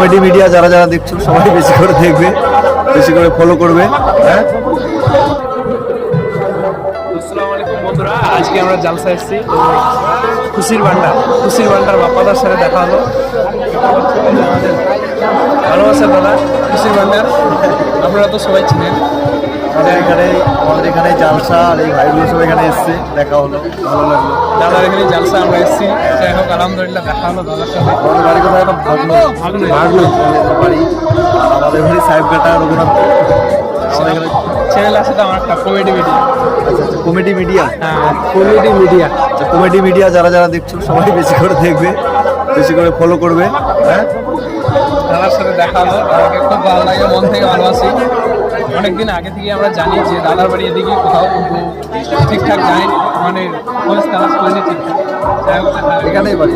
Comedy media যারা যারা দেখছ, সবাই বেশি করে দেখবে, বেশি করে ফলো করবে হ্যাঁ? আজকে আমরা জালসা এসেছি। খুশির ভান্ডার খুশির ভান্ডার বাপ্পাদার সাথে দেখা হলো। ভালোবাসা দাদা? খুশির ভান্ডার? আপনারা তো সবাই চিনেন। আমাদের এখানে আমাদের এখানে জালসা আর এই ভাইগুলো সব এখানে এসছে দেখা হলো ভালো লাগল। দাদার এখানে জালসা আমরা এসেছি যাই হোক আলহামদুলিল্লাহ দেখা হলো দাদার সাথে। আমাদের বাড়ি কোথায় একটা ভাগলো ভাগলো। বাড়ি। আমাদের বাড়ি সাহেবঘাটা আমাদের এখানে চ্যানেল আছে তো আমার একটা কমেডি ভিডিও আচ্ছা আচ্ছা কমেডি মিডিয়া হ্যাঁ কমেডি মিডিয়া আচ্ছা কমেডি মিডিয়া যারা যারা দেখছ সবাই বেশি করে দেখবে বেশি করে ফলো করবে হ্যাঁ? দাদার সাথে দেখা হলো আমাকে খুব ভালো লাগে মন থেকে ভালোবাসি। অনেকদিন আগে থেকে আমরা জানি যে দাদার বাড়ি এদিকে কোথাও কিন্তু ঠিকঠাক জানি মানে খোঁজ তালাশ করিনি ঠিকঠাক। যাই হোক, দেখা হলো। এখানেই বাড়ি।